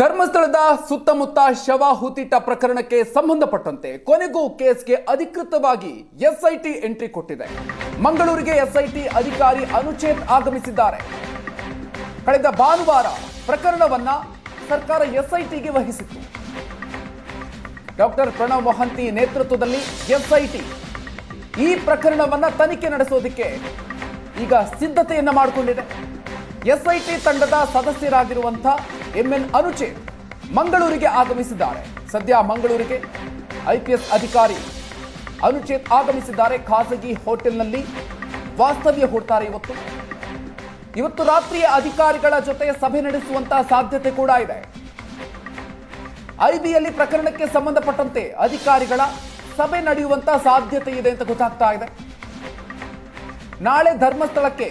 ಧರ್ಮಸ್ಥಳದ ಸುತ್ತಮುತ್ತ ಶವ ಹೂತಿಟ್ಟ ಪ್ರಕರಣಕ್ಕೆ ಸಂಬಂಧಪಟ್ಟಂತೆ ಕೊನೆಗೂ ಕೇಸ್ಗೆ ಅಧಿಕೃತವಾಗಿ ಎಸ್ಐಟಿ ಎಂಟ್ರಿ ಕೊಟ್ಟಿದೆ. ಮಂಗಳೂರಿಗೆ ಎಸ್ಐಟಿ ಅಧಿಕಾರಿ ಅನುಚೇತ್ ಆಗಮಿಸಿದ್ದಾರೆ. ಕಳೆದ ಭಾನುವಾರ ಪ್ರಕರಣವನ್ನ ಸರ್ಕಾರ ಎಸ್ಐಟಿಗೆ ವಹಿಸಿತ್ತು. ಡಾಕ್ಟರ್ ಪ್ರಣವ್ ಮೊಹಂತಿ ನೇತೃತ್ವದಲ್ಲಿ ಎಸ್ಐಟಿ ಈ ಪ್ರಕರಣವನ್ನ ತನಿಖೆ ನಡೆಸೋದಕ್ಕೆ ಈಗ ಸಿದ್ಧತೆಯನ್ನ ಮಾಡಿಕೊಂಡಿದೆ. ಎಸ್ಐಟಿ ತಂಡದ ಸದಸ್ಯರಾಗಿರುವಂಥ ಎಂಎನ್ ಅನುಚೇತ್ ಮಂಗಳೂರಿಗೆ ಆಗಮಿಸಿದ್ದಾರೆ. ಸದ್ಯ ಮಂಗಳೂರಿಗೆ ಐಪಿಎಸ್ ಅಧಿಕಾರಿ ಅನುಚೇತ್ ಆಗಮಿಸಿದ್ದಾರೆ. ಖಾಸಗಿ ಹೋಟೆಲ್ನಲ್ಲಿ ವಾಸ್ತವ್ಯ ಹೂಡ್ತಾರೆ ಇವತ್ತು. ಇವತ್ತು ರಾತ್ರಿಯ ಅಧಿಕಾರಿಗಳ ಜೊತೆ ಸಭೆ ನಡೆಸುವಂತಹ ಸಾಧ್ಯತೆ ಕೂಡ ಇದೆ. ಐಬಿಯಲ್ಲಿ ಪ್ರಕರಣಕ್ಕೆ ಸಂಬಂಧಪಟ್ಟಂತೆ ಅಧಿಕಾರಿಗಳ ಸಭೆ ನಡೆಯುವಂತಹ ಸಾಧ್ಯತೆ ಇದೆ ಅಂತ ಗೊತ್ತಾಗ್ತಾ ಇದೆ. ನಾಳೆ ಧರ್ಮಸ್ಥಳಕ್ಕೆ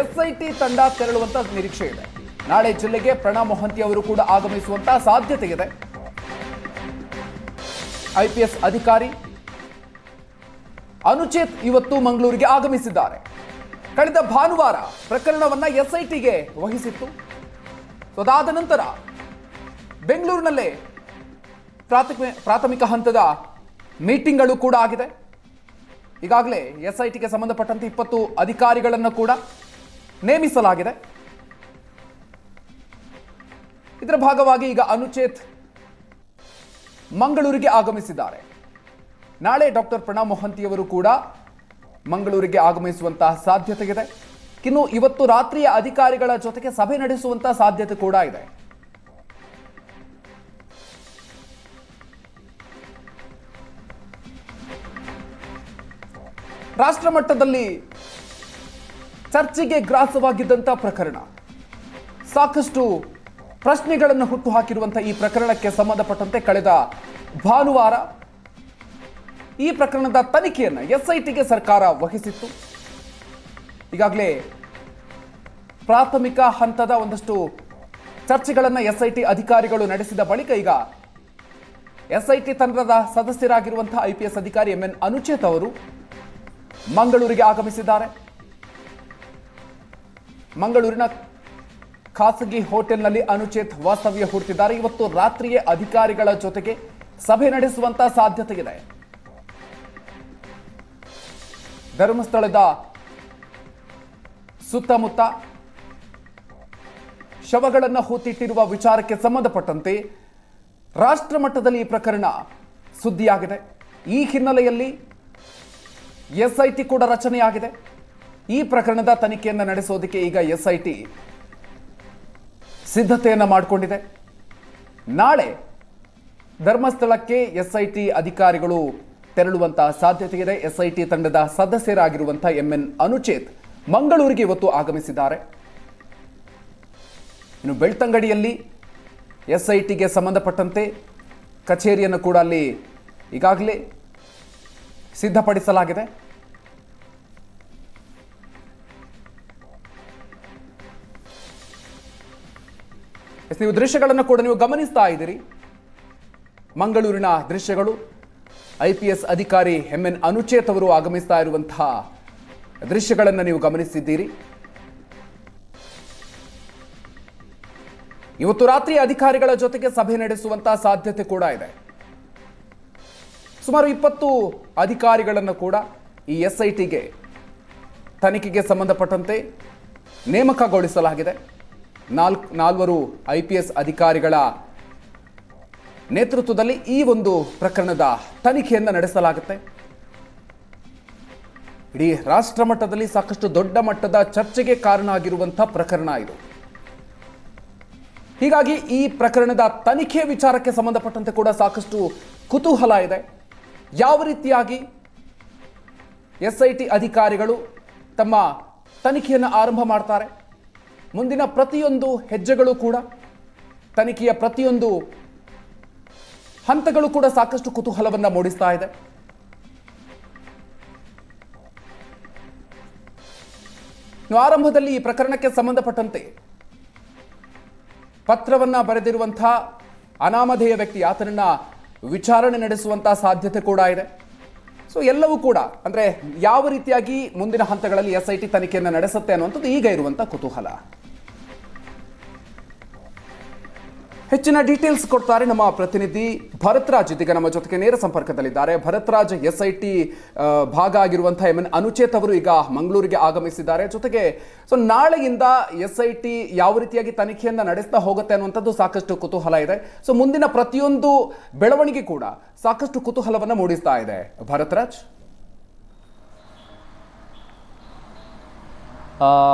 ಎಸ್ಐಟಿ ತಂಡ ತೆರಳುವಂತ ನಿರೀಕ್ಷೆ ಇದೆ. ನಾಳೆ ಜಿಲ್ಲೆಗೆ ಪ್ರಣವ್ ಮೊಹಂತಿ ಅವರು ಕೂಡ ಆಗಮಿಸುವಂತ ಸಾಧ್ಯತೆ ಇದೆ. ಐಪಿಎಸ್ ಅಧಿಕಾರಿ ಅನುಚೇತ್ ಇವತ್ತು ಮಂಗಳೂರಿಗೆ ಆಗಮಿಸಿದ್ದಾರೆ. ಕಳೆದ ಭಾನುವಾರ ಪ್ರಕರಣವನ್ನ ಎಸ್ಐಟಿಗೆ ವಹಿಸಿತ್ತು. ಅದಾದ ನಂತರ ಬೆಂಗಳೂರಿನಲ್ಲೇ ಪ್ರಾಥಮಿಕ ಪ್ರಾಥಮಿಕ ಹಂತದ ಮೀಟಿಂಗ್ಗಳು ಕೂಡ ಆಗಿದೆ. ಈಗಾಗಲೇ ಎಸ್ಐಟಿಗೆ ಸಂಬಂಧಪಟ್ಟಂತೆ ಇಪ್ಪತ್ತು ಅಧಿಕಾರಿಗಳನ್ನು ಕೂಡ ನೇಮಿಸಲಾಗಿದೆ. ಇದರ ಭಾಗವಾಗಿ ಈಗ ಅನುಚೇತ್ ಮಂಗಳೂರಿಗೆ ಆಗಮಿಸಿದ್ದಾರೆ. ನಾಳೆ ಡಾಕ್ಟರ್ ಪ್ರಣಬ್ ಮೊಹಂತಿಯವರು ಕೂಡ ಮಂಗಳೂರಿಗೆ ಆಗಮಿಸುವಂತಹ ಸಾಧ್ಯತೆ ಇದೆ ಇನ್ನು ಇವತ್ತು ರಾತ್ರಿಯ ಅಧಿಕಾರಿಗಳ ಜೊತೆಗೆ ಸಭೆ ನಡೆಸುವಂತಹ ಸಾಧ್ಯತೆ ಕೂಡ ಇದೆ. ರಾಷ್ಟ್ರ ಮಟ್ಟದಲ್ಲಿ ಚರ್ಚೆಗೆ ಗ್ರಾಸವಾಗಿದ್ದಂಥ ಪ್ರಕರಣ. ಸಾಕಷ್ಟು ಪ್ರಶ್ನೆಗಳನ್ನು ಹುಟ್ಟುಹಾಕಿರುವಂಥ ಈ ಪ್ರಕರಣಕ್ಕೆ ಸಂಬಂಧಪಟ್ಟಂತೆ ಕಳೆದ ಭಾನುವಾರ ಈ ಪ್ರಕರಣದ ತನಿಖೆಯನ್ನು ಎಸ್ಐಟಿಗೆ ಸರ್ಕಾರ ವಹಿಸಿತ್ತು. ಈಗಾಗಲೇ ಪ್ರಾಥಮಿಕ ಹಂತದ ಒಂದಷ್ಟು ಚರ್ಚೆಗಳನ್ನು ಎಸ್ಐಟಿ ಅಧಿಕಾರಿಗಳು ನಡೆಸಿದ ಬಳಿಕ ಈಗ ಎಸ್ಐಟಿ ತಂಡದ ಸದಸ್ಯರಾಗಿರುವಂತಹ ಐಪಿಎಸ್ ಅಧಿಕಾರಿ ಎಂ ಎನ್ ಅನುಚೇತ್ ಅವರು ಮಂಗಳೂರಿಗೆ ಆಗಮಿಸಿದ್ದಾರೆ. ಮಂಗಳೂರಿನ ಖಾಸಗಿ ಹೋಟೆಲ್ನಲ್ಲಿ ಅನುಚೇತ್ ವಾಸ್ತವ್ಯ ಹೂಡ್ತಿದ್ದಾರೆ. ಇವತ್ತು ರಾತ್ರಿಯೇ ಅಧಿಕಾರಿಗಳ ಜೊತೆಗೆ ಸಭೆ ನಡೆಸುವಂತ ಸಾಧ್ಯತೆ ಇದೆ ಧರ್ಮಸ್ಥಳದ ಸುತ್ತಮುತ್ತ ಶವಗಳನ್ನು ಹೂತಿಟ್ಟಿರುವ ವಿಚಾರಕ್ಕೆ ಸಂಬಂಧಪಟ್ಟಂತೆ ರಾಷ್ಟ್ರ ಮಟ್ಟದಲ್ಲಿ ಈ ಪ್ರಕರಣ ಸುದ್ದಿಯಾಗಿದೆ. ಈ ಹಿನ್ನೆಲೆಯಲ್ಲಿ ಎಸ್ಐಟಿ ಕೂಡ ರಚನೆಯಾಗಿದೆ. ಈ ಪ್ರಕರಣದ ತನಿಖೆಯನ್ನು ನಡೆಸೋದಕ್ಕೆ ಈಗ ಎಸ್ಐಟಿ ಸಿದ್ಧತೆಯನ್ನು ಮಾಡಿಕೊಂಡಿದೆ. ನಾಳೆ ಧರ್ಮಸ್ಥಳಕ್ಕೆ ಎಸ್ಐಟಿ ಅಧಿಕಾರಿಗಳು ತೆರಳುವಂತಹ ಸಾಧ್ಯತೆ ಇದೆ ಎಸ್ಐಟಿ ತಂಡದ ಸದಸ್ಯರಾಗಿರುವಂತಹ ಎಂಎನ್ ಅನುಚೇತ್ ಮಂಗಳೂರಿಗೆ ಇವತ್ತು ಆಗಮಿಸಿದ್ದಾರೆ. ಇನ್ನು ಬೆಳ್ತಂಗಡಿಯಲ್ಲಿ ಎಸ್ಐಟಿಗೆ ಸಂಬಂಧಪಟ್ಟಂತೆ ಕಚೇರಿಯನ್ನು ಕೂಡ ಅಲ್ಲಿ ಈಗಾಗಲೇ ಸಿದ್ಧಪಡಿಸಲಾಗಿದೆ. ಎಸ್, ನೀವು ದೃಶ್ಯಗಳನ್ನು ಕೂಡ ನೀವು ಗಮನಿಸ್ತಾ ಇದ್ದೀರಿ. ಮಂಗಳೂರಿನ ದೃಶ್ಯಗಳು. ಐ ಪಿ ಎಸ್ ಅಧಿಕಾರಿ ಎಂ ಎನ್ ಅನುಚೇತ್ ಅವರು ಆಗಮಿಸ್ತಾ ಇರುವಂತಹ ದೃಶ್ಯಗಳನ್ನು ನೀವು ಗಮನಿಸಿದ್ದೀರಿ. ಇವತ್ತು ರಾತ್ರಿ ಅಧಿಕಾರಿಗಳ ಜೊತೆಗೆ ಸಭೆ ನಡೆಸುವಂತಹ ಸಾಧ್ಯತೆ ಕೂಡ ಇದೆ. ಸುಮಾರು ಇಪ್ಪತ್ತು ಅಧಿಕಾರಿಗಳನ್ನು ಕೂಡ ಈ ಎಸ್ ಐ ಟಿಗೆ ತನಿಖೆಗೆ ಸಂಬಂಧಪಟ್ಟಂತೆ ನೇಮಕಗೊಳಿಸಲಾಗಿದೆ. ನಾಲ್ಕು ನಾಲ್ವರು ಐ ಪಿ ಎಸ್ ಅಧಿಕಾರಿಗಳ ನೇತೃತ್ವದಲ್ಲಿ ಈ ಒಂದು ಪ್ರಕರಣದ ತನಿಖೆಯನ್ನು ನಡೆಸಲಾಗುತ್ತೆ. ಇಡೀ ರಾಷ್ಟ್ರ ಮಟ್ಟದಲ್ಲಿ ಸಾಕಷ್ಟು ದೊಡ್ಡ ಮಟ್ಟದ ಚರ್ಚೆಗೆ ಕಾರಣ ಆಗಿರುವಂಥ ಪ್ರಕರಣ ಇದು. ಹೀಗಾಗಿ ಈ ಪ್ರಕರಣದ ತನಿಖೆ ವಿಚಾರಕ್ಕೆ ಸಂಬಂಧಪಟ್ಟಂತೆ ಕೂಡ ಸಾಕಷ್ಟು ಕುತೂಹಲ ಇದೆ. ಯಾವ ರೀತಿಯಾಗಿ ಎಸ್ಐಟಿ ಅಧಿಕಾರಿಗಳು ತಮ್ಮ ತನಿಖೆಯನ್ನು ಆರಂಭ ಮಾಡ್ತಾರೆ? ಮುಂದಿನ ಪ್ರತಿಯೊಂದು ಹೆಜ್ಜೆಗಳು ಕೂಡ, ತನಿಖೆಯ ಪ್ರತಿಯೊಂದು ಹಂತಗಳು ಕೂಡ ಸಾಕಷ್ಟು ಕುತೂಹಲವನ್ನು ಮೂಡಿಸ್ತಾ ಇದೆ. ಆರಂಭದಲ್ಲಿ ಈ ಪ್ರಕರಣಕ್ಕೆ ಸಂಬಂಧಪಟ್ಟಂತೆ ಪತ್ರವನ್ನ ಬರೆದಿರುವಂತಹ ಅನಾಮಧೇಯ ವ್ಯಕ್ತಿ ಆತನನ್ನ ವಿಚಾರಣೆ ನಡೆಸುವಂತಹ ಸಾಧ್ಯತೆ ಕೂಡ ಇದೆ. ಸೊ ಎಲ್ಲವೂ ಕೂಡ, ಅಂದ್ರೆ ಯಾವ ರೀತಿಯಾಗಿ ಮುಂದಿನ ಹಂತಗಳಲ್ಲಿ ಎಸ್ ಐ ತನಿಖೆಯನ್ನು ನಡೆಸುತ್ತೆ ಅನ್ನುವಂಥದ್ದು ಈಗ ಇರುವಂತಹ ಕುತೂಹಲ. ಹೆಚ್ಚಿನ ಡೀಟೇಲ್ಸ್ ಕೊಡ್ತಾರೆ ನಮ್ಮ ಪ್ರತಿನಿಧಿ ಭರತ್ರಾಜ್ ಇದೀಗ ನಮ್ಮ ಜೊತೆಗೆ ನೇರ ಸಂಪರ್ಕದಲ್ಲಿದ್ದಾರೆ. ಭರತ್ರಾಜ್ ಎಸ್ ಐ ಟಿ ಭಾಗ ಆಗಿರುವಂತಹ ಎಂ ಎನ್ ಅನುಚೇತ್ ಅವರು ಈಗ ಮಂಗಳೂರಿಗೆ ಆಗಮಿಸಿದ್ದಾರೆ. ಜೊತೆಗೆ ಸೊ ನಾಳೆಯಿಂದ ಎಸ್ ಐ ಟಿ ಯಾವ ರೀತಿಯಾಗಿ ತನಿಖೆಯನ್ನ ನಡೆಸ್ತಾ ಹೋಗುತ್ತೆ ಅನ್ನುವಂಥದ್ದು ಸಾಕಷ್ಟು ಕುತೂಹಲ ಇದೆ. ಸೊ ಮುಂದಿನ ಪ್ರತಿಯೊಂದು ಬೆಳವಣಿಗೆ ಕೂಡ ಸಾಕಷ್ಟು ಕುತೂಹಲವನ್ನು ಮೂಡಿಸ್ತಾ ಇದೆ. ಭರತ್ರಾಜ್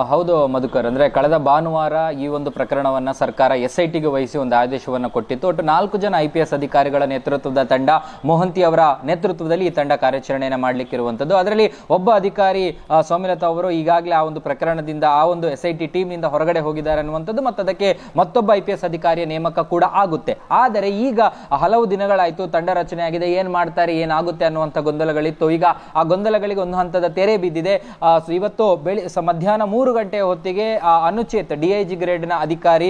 ಹೌದು ಮಧುಕರ್. ಅಂದ್ರೆ ಕಳೆದ ಭಾನುವಾರ ಈ ಒಂದು ಪ್ರಕರಣವನ್ನ ಸರ್ಕಾರ ಎಸ್ ಐ ಟಿಗೆ ವಹಿಸಿ ಒಂದು ಆದೇಶವನ್ನು ಕೊಟ್ಟಿತ್ತು. ಒಟ್ಟು ನಾಲ್ಕು ಜನ ಐ ಪಿ ಅಧಿಕಾರಿಗಳ ನೇತೃತ್ವದ ತಂಡ, ಮೋಹಂತಿ ಅವರ ನೇತೃತ್ವದಲ್ಲಿ ಈ ತಂಡ ಕಾರ್ಯಾಚರಣೆಯನ್ನು ಮಾಡಲಿಕ್ಕಿರುವಂಥದ್ದು. ಅದರಲ್ಲಿ ಒಬ್ಬ ಅಧಿಕಾರಿ ಸೌಮ್ಯಲತಾ ಅವರು ಈಗಾಗಲೇ ಆ ಒಂದು ಪ್ರಕರಣದಿಂದ ಆ ಒಂದು ಎಸ್ ಐ ಟಿ ಟೀಮ್ನಿಂದ ಹೊರಗಡೆ ಹೋಗಿದ್ದಾರೆ ಅನ್ನುವಂಥದ್ದು ಮತ್ತು ಅದಕ್ಕೆ ಮತ್ತೊಬ್ಬ ಐ ಪಿ ಎಸ್ ಅಧಿಕಾರಿಯ ನೇಮಕ ಕೂಡ ಆಗುತ್ತೆ. ಆದರೆ ಈಗ ಹಲವು ದಿನಗಳಾಯಿತು ತಂಡ ರಚನೆ ಆಗಿದೆ. ಏನ್ ಮಾಡ್ತಾರೆ, ಏನಾಗುತ್ತೆ ಅನ್ನುವಂಥ ಗೊಂದಲಗಳಿತ್ತು. ಈಗ ಆ ಗೊಂದಲಗಳಿಗೆ ಒಂದು ಹಂತದ ತೆರೆ ಬಿದ್ದಿದೆ. ಇವತ್ತು ಬೆಳಿ, ಸ- ಮಧ್ಯಾಹ್ನ ಮೂರು ಗಂಟೆ ಹೊತ್ತಿಗೆ ಅನುಚೇತ್ ಡಿ ಐ ಜಿ ಗ್ರೇಡ್ನ ಅಧಿಕಾರಿ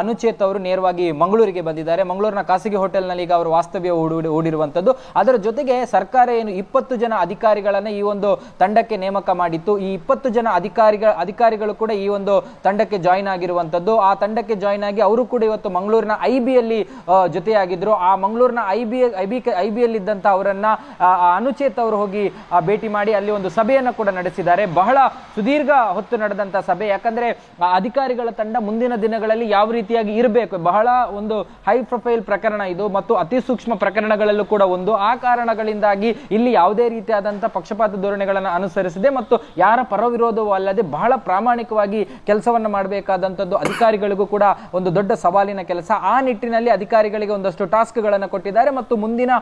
ಅನುಚೇತ್ ಅವರು ನೇರವಾಗಿ ಮಂಗಳೂರಿಗೆ ಬಂದಿದ್ದಾರೆ. ಮಂಗಳೂರಿನ ಖಾಸಗಿ ಹೋಟೆಲ್ನಲ್ಲಿ ಈಗ ಅವರು ವಾಸ್ತವ್ಯ ಹೂಡಿ ಹೂಡಿರುವಂಥದ್ದು ಅದರ ಜೊತೆಗೆ ಸರ್ಕಾರ ಏನು ಇಪ್ಪತ್ತು ಜನ ಅಧಿಕಾರಿಗಳನ್ನ ಈ ಒಂದು ತಂಡಕ್ಕೆ ನೇಮಕ ಮಾಡಿತ್ತು. ಈ ಇಪ್ಪತ್ತು ಜನ ಅಧಿಕಾರಿಗಳ, ಅಧಿಕಾರಿಗಳು ಕೂಡ ಈ ಒಂದು ತಂಡಕ್ಕೆ ಜಾಯಿನ್ ಆಗಿರುವಂಥದ್ದು ಆ ತಂಡಕ್ಕೆ ಜಾಯಿನ್ ಆಗಿ ಅವರು ಕೂಡ ಇವತ್ತು ಮಂಗಳೂರಿನ ಐ ಬಿಯಲ್ಲಿ ಜೊತೆಯಾಗಿದ್ರು. ಆ ಮಂಗಳೂರಿನ I B I B I ಅವರನ್ನ ಅನುಚೇತ್ ಅವರು ಹೋಗಿ ಭೇಟಿ ಮಾಡಿ ಅಲ್ಲಿ ಒಂದು ಸಭೆಯನ್ನು ಕೂಡ ನಡೆಸಿದ್ದಾರೆ. ಬಹಳ ಸುದೀರ್ಘ ಹೊತ್ತು ನಡೆದಂತ ಸಭೆ. ಯಾಕಂದ್ರೆ ಅಧಿಕಾರಿಗಳ ತಂಡ ಮುಂದಿನ ದಿನಗಳಲ್ಲಿ ಯಾವ ರೀತಿಯಾಗಿ ಇರಬೇಕು ಬಹಳ ಒಂದು ಹೈ ಪ್ರೊಫೈಲ್ ಪ್ರಕರಣ ಇದು ಮತ್ತು ಅತಿ ಸೂಕ್ಷ್ಮ ಪ್ರಕರಣಗಳಲ್ಲೂ ಕೂಡ ಒಂದು. ಆ ಕಾರಣಗಳಿಂದಾಗಿ ಇಲ್ಲಿ ಯಾವುದೇ ರೀತಿಯಾದಂತಹ ಪಕ್ಷಪಾತ ಧೋರಣೆಗಳನ್ನು ಅನುಸರಿಸಿದೆ ಮತ್ತು ಯಾರ ಪರವಿರೋಧವೂ ಅಲ್ಲದೆ ಬಹಳ ಪ್ರಾಮಾಣಿಕವಾಗಿ ಕೆಲಸವನ್ನು ಮಾಡಬೇಕಾದಂಥದ್ದು ಅಧಿಕಾರಿಗಳಿಗೂ ಕೂಡ ಒಂದು ದೊಡ್ಡ ಸವಾಲಿನ ಕೆಲಸ. ಆ ನಿಟ್ಟಿನಲ್ಲಿ ಅಧಿಕಾರಿಗಳಿಗೆ ಒಂದಷ್ಟು ಟಾಸ್ಕ್ಗಳನ್ನು ಕೊಟ್ಟಿದ್ದಾರೆ ಮತ್ತು ಮುಂದಿನ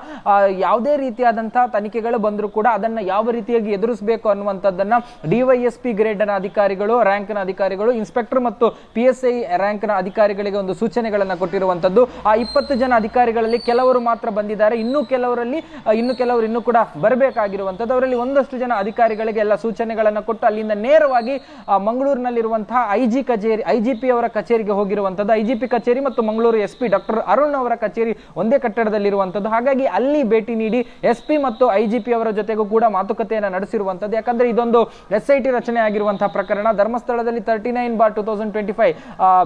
ಯಾವುದೇ ರೀತಿಯಾದಂತಹ ತನಿಖೆಗಳು ಬಂದರೂ ಕೂಡ ಅದನ್ನ ಯಾವ ರೀತಿಯಾಗಿ ಎದುರಿಸಬೇಕು ಅನ್ನುವಂಥದ್ದನ್ನು ಡಿವೈಎಸ್ಪಿ ಗ್ರೇಡ್ನ ಅಧಿಕಾರಿಗಳು, ರ್ಯಾಂಕ್ನ ಅಧಿಕಾರಿಗಳು, ಇನ್ಸ್ಪೆಕ್ಟರ್ ಮತ್ತು ಪಿ ಎಸ್ ಐ ರ್ಯಾಂಕ್ನ ಅಧಿಕಾರಿಗಳಿಗೆ ಒಂದು ಸೂಚನೆಗಳನ್ನು ಕೊಟ್ಟಿರುವಂತದ್ದು. ಆ ಇಪ್ಪತ್ತು ಜನ ಅಧಿಕಾರಿಗಳಲ್ಲಿ ಕೆಲವರು ಮಾತ್ರ ಬಂದಿದ್ದಾರೆ. ಇನ್ನು ಕೆಲವರಲ್ಲಿ, ಇನ್ನು ಕೆಲವರು ಇನ್ನೂ ಕೂಡ ಬರಬೇಕಾಗಿರುವಂಥದ್ದು ಅವರಲ್ಲಿ ಒಂದಷ್ಟು ಜನ ಅಧಿಕಾರಿಗಳಿಗೆ ಎಲ್ಲ ಸೂಚನೆಗಳನ್ನು ಕೊಟ್ಟು ಅಲ್ಲಿಂದ ನೇರವಾಗಿ ಮಂಗಳೂರಿನಲ್ಲಿರುವಂತಹ ಐ ಜಿ ಕಚೇರಿ, ಐ ಜಿ ಪಿ ಅವರ ಕಚೇರಿಗೆ ಹೋಗಿರುವಂಥದ್ದು ಐ ಜಿ ಪಿ ಕಚೇರಿ ಮತ್ತು Mangaluru S P doctor Arun ಅವರ ಕಚೇರಿ ಒಂದೇ ಕಟ್ಟಡದಲ್ಲಿರುವಂಥದ್ದು ಹಾಗಾಗಿ ಅಲ್ಲಿ ಭೇಟಿ ನೀಡಿ ಎಸ್ ಪಿ ಮತ್ತು ಐ ಅವರ ಜೊತೆಗೂ ಕೂಡ ಮಾತುಕತೆಯನ್ನು ನಡೆಸಿರುವಂಥದ್ದು ಯಾಕಂದ್ರೆ ಇದೊಂದು ಎಸ್ ಐ ಟಿ ರಚನೆ ಆಗಿರುವಂತಹ ಪ್ರಕರಣ ಧರ್ಮಸ್ಥಳದಲ್ಲಿ thirty nine bar two thousand twenty five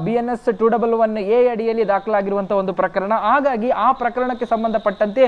B N S two double one A ಅಡಿಯಲ್ಲಿ ದಾಖಲಾಗಿರುವಂತಹ ಒಂದು ಪ್ರಕರಣ. ಹಾಗಾಗಿ ಆ ಪ್ರಕರಣಕ್ಕೆ ಸಂಬಂಧಪಟ್ಟಂತೆ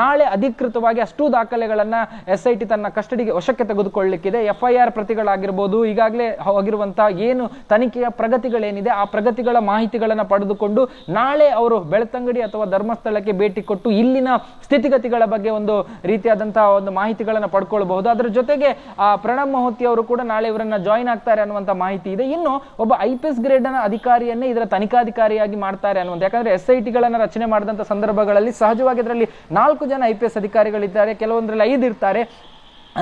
ನಾಳೆ ಅಧಿಕೃತವಾಗಿ ಅಷ್ಟು ದಾಖಲೆಗಳನ್ನ ಎಸ್ ಐ ಟಿ ತನ್ನ ಕಸ್ಟಡಿಗೆ ವಶಕ್ಕೆ ತೆಗೆದುಕೊಳ್ಳಲಿಕ್ಕಿದೆ ಎಫ್ ಐ ಆರ್ ಪ್ರತಿಗಳಾಗಿರ್ಬೋದು, ಈಗಾಗಲೇ ಹೋಗಿರುವಂತಹ ಏನು ತನಿಖೆಯ ಪ್ರಗತಿಗಳೇನಿದೆ, ಆ ಪ್ರಗತಿಗಳ ಮಾಹಿತಿಗಳನ್ನು ಪಡೆದುಕೊಂಡು ನಾಳೆ ಅವರು ಬೆಳ್ತಂಗಡಿ ಅಥವಾ ಧರ್ಮಸ್ಥಳಕ್ಕೆ ಭೇಟಿ ಕೊಟ್ಟು ಇಲ್ಲಿನ ಸ್ಥಿತಿಗತಿಗಳ ಬಗ್ಗೆ ಒಂದು ರೀತಿಯಾದಂತಹ ಒಂದು ಮಾಹಿತಿಗಳನ್ನು ಪಡ್ಕೊಳ್ಬಹುದು. ಅದರ ಜೊತೆಗೆ, ಆ, ಪ್ರಣಬ್ ಮಹೋತಿ ಅವರು ಕೂಡ ನಾಳೆ ಇವರನ್ನ ಜಾಯಿನ್ ಆಗ್ತಾರೆ ಅನ್ನುವಂಥ ಮಾಹಿತಿ ಇದೆ. ಇನ್ನು ಒಬ್ಬ ಐ ಪಿ ಎಸ್ ಗ್ರೇಡ್ನ ಅಧಿಕಾರಿಯನ್ನೇ ಇದರ ತನಿಖಾಧಿಕಾರಿಯಾಗಿ ಮಾಡ್ತಾರೆ ಅನ್ನುವಂಥ ಯಾಕಂದ್ರೆ ಎಸ್ ಐ ಟಿಗಳನ್ನು ರಚನೆ ಮಾಡಿದಂಥ ಸಂದರ್ಭಗಳಲ್ಲಿ ಸಹಜವಾಗಿ ಇದರಲ್ಲಿ ನಾಲ್ಕು ಜನ ಐ ಪಿ ಎಸ್ ಅಧಿಕಾರಿಗಳಿದ್ದಾರೆ. ಕೆಲವೊಂದರಲ್ಲಿ ಐದು ಇರ್ತಾರೆ.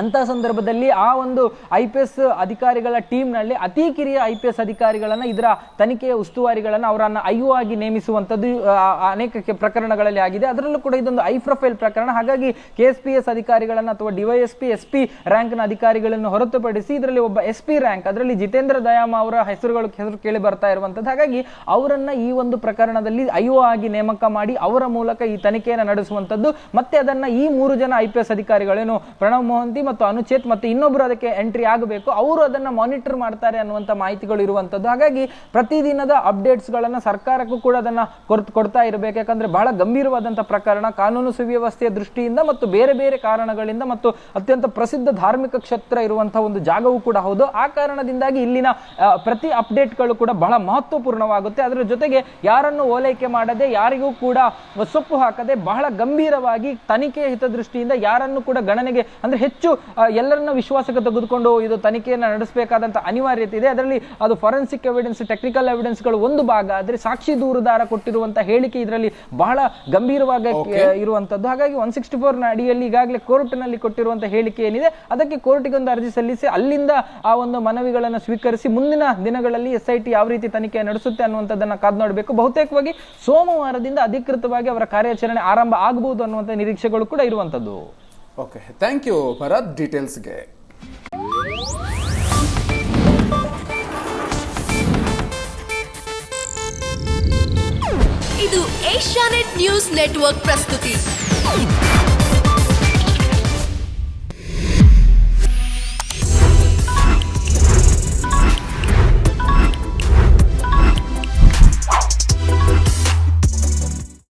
ಅಂತ ಸಂದರ್ಭದಲ್ಲಿ ಆ ಒಂದು ಐ ಪಿ ಎಸ್ ಅಧಿಕಾರಿಗಳ ಟೀಮ್ನಲ್ಲಿ ಅತಿ ಕಿರಿಯ ಐ ಪಿ ಎಸ್ ಅಧಿಕಾರಿಗಳನ್ನು ಇದರ ತನಿಖೆಯ ಉಸ್ತುವಾರಿಗಳನ್ನು ಅವರನ್ನು ಐ ಆಗಿ ನೇಮಿಸುವಂಥದ್ದು ಅನೇಕ ಪ್ರಕರಣಗಳಲ್ಲಿ ಆಗಿದೆ. ಅದರಲ್ಲೂ ಕೂಡ ಇದೊಂದು ಐ ಪ್ರೊಫೈಲ್ ಪ್ರಕರಣ. ಹಾಗಾಗಿ ಕೆ ಎಸ್ ಪಿ ಎಸ್ ಅಧಿಕಾರಿಗಳನ್ನು ಅಥವಾ ಡಿವೈಎಸ್ಪಿ ಎಸ್ ಪಿ ರ್ಯಾಂಕ್ನ ಅಧಿಕಾರಿಗಳನ್ನು ಹೊರತುಪಡಿಸಿ ಇದರಲ್ಲಿ ಒಬ್ಬ ಎಸ್ ಪಿ ರ್ಯಾಂಕ್, ಅದರಲ್ಲಿ ಜಿತೇಂದ್ರ ದಯಾಮ ಅವರ ಹೆಸರುಗಳು ಹೆಸರು ಕೇಳಿ ಬರ್ತಾ ಇರುವಂಥದ್ದು. ಹಾಗಾಗಿ ಅವರನ್ನು ಈ ಒಂದು ಪ್ರಕರಣದಲ್ಲಿ ಐ ಆಗಿ ನೇಮಕ ಮಾಡಿ ಅವರ ಮೂಲಕ ಈ ತನಿಖೆಯನ್ನು ನಡೆಸುವಂಥದ್ದು. ಮತ್ತೆ ಅದನ್ನು ಈ ಮೂರು ಜನ ಐ ಪಿ ಎಸ್ ಅಧಿಕಾರಿಗಳೇನು, ಪ್ರಣವ್ ಮೋಹಂತಿ ಮತ್ತು ಅನುಚೇತ್ ಮತ್ತು ಇನ್ನೊಬ್ಬರು ಅದಕ್ಕೆ ಎಂಟ್ರಿ ಆಗಬೇಕು, ಅವರು ಅದನ್ನ ಮಾನಿಟರ್ ಮಾಡ್ತಾರೆ ಅನ್ನುವಂಥ ಮಾಹಿತಿಗಳು ಇರುವಂಥದ್ದು ಹಾಗಾಗಿ ಪ್ರತಿದಿನದ ಅಪ್ಡೇಟ್ಸ್ ಗಳನ್ನ ಸರ್ಕಾರಕ್ಕೂ ಕೂಡ ಅದನ್ನ ಕೊರ್ತು ಕೊಡ್ತಾ ಇರಬೇಕು. ಯಾಕಂದ್ರೆ ಬಹಳ ಗಂಭೀರವಾದಂಥ ಪ್ರಕರಣ, ಕಾನೂನು ಸುವ್ಯವಸ್ಥೆಯ ದೃಷ್ಟಿಯಿಂದ ಮತ್ತು ಬೇರೆ ಬೇರೆ ಕಾರಣಗಳಿಂದ ಮತ್ತು ಅತ್ಯಂತ ಪ್ರಸಿದ್ಧ ಧಾರ್ಮಿಕ ಕ್ಷೇತ್ರ ಇರುವಂತಹ ಒಂದು ಜಾಗವೂ ಕೂಡ ಹೌದು. ಆ ಕಾರಣದಿಂದಾಗಿ ಇಲ್ಲಿನ ಪ್ರತಿ ಪ್ರತಿ ಅಪ್ಡೇಟ್ಗಳು ಕೂಡ ಬಹಳ ಮಹತ್ವಪೂರ್ಣವಾಗುತ್ತೆ. ಅದರ ಜೊತೆಗೆ ಯಾರನ್ನು ಓಲೈಕೆ ಮಾಡದೆ, ಯಾರಿಗೂ ಕೂಡ ಸೊಪ್ಪು ಹಾಕದೆ ಬಹಳ ಗಂಭೀರವಾಗಿ ತನಿಖೆಯ ಹಿತದೃಷ್ಟಿಯಿಂದ ಯಾರನ್ನು ಕೂಡ ಗಣನೆಗೆ, ಅಂದ್ರೆ ಹೆಚ್ಚು ಎಲ್ಲರನ್ನ ವಿಶ್ವಾಸಕ್ಕೆ ತೆಗೆದುಕೊಂಡು ಇದು ತನಿಖೆಯನ್ನು ನಡೆಸಬೇಕಾದಂತ ಅನಿವಾರ್ಯತೆ ಇದೆ. ಅದರಲ್ಲಿ ಅದು ಫಾರೆನ್ಸಿಕ್ ಎವಿಡೆನ್ಸ್ ಟೆಕ್ನಿಕಲ್ ಎವಿಡೆನ್ಸ್ಗಳು ಒಂದು ಭಾಗ ಆದರೆ ಸಾಕ್ಷಿ ದೂರುದಾರ ಕೊಟ್ಟಿರುವಂಥ ಹೇಳಿಕೆ ಇದರಲ್ಲಿ ಬಹಳ ಗಂಭೀರವಾಗಿ ಇರುವಂಥದ್ದು ಇರುವಂತದ್ದು. ಹಾಗಾಗಿ ಒನ್ ಸಿಕ್ಸ್ಟಿ ಫೋರ್ ಅಡಿಯಲ್ಲಿ ಈಗಾಗಲೇ ಕೋರ್ಟ್ನಲ್ಲಿ ಕೊಟ್ಟಿರುವಂಥ ಹೇಳಿಕೆ ಏನಿದೆ ಅದಕ್ಕೆ ಕೋರ್ಟಿಗೆ ಒಂದು ಅರ್ಜಿ ಸಲ್ಲಿಸಿ ಅಲ್ಲಿಂದ ಆ ಒಂದು ಮನವಿಗಳನ್ನು ಸ್ವೀಕರಿಸಿ ಮುಂದಿನ ದಿನಗಳಲ್ಲಿ ಎಸ್ ಐ ಟಿ ಯಾವ ರೀತಿ ತನಿಖೆ ನಡೆಸುತ್ತೆ ಅನ್ನುವಂಥದ್ದನ್ನ ಕಾದು ನೋಡಬೇಕು. ಬಹುತೇಕವಾಗಿ ಸೋಮವಾರದಿಂದ ಅಧಿಕೃತವಾಗಿ ಅವರ ಕಾರ್ಯಾಚರಣೆ ಆರಂಭ ಆಗಬಹುದು ಅನ್ನುವಂಥ ನಿರೀಕ್ಷೆಗಳು ಕೂಡ ಇರುವಂತದ್ದು. ಓಕೆ ಥ್ಯಾಂಕ್ ಯು ಭರತ್ ಡೀಟೇಲ್ಸ್ಗೆ ಇದು ಏಷ್ಯಾನೆಟ್ ನ್ಯೂಸ್ ನೆಟ್ವರ್ಕ್ ಪ್ರಸ್ತುತಿ.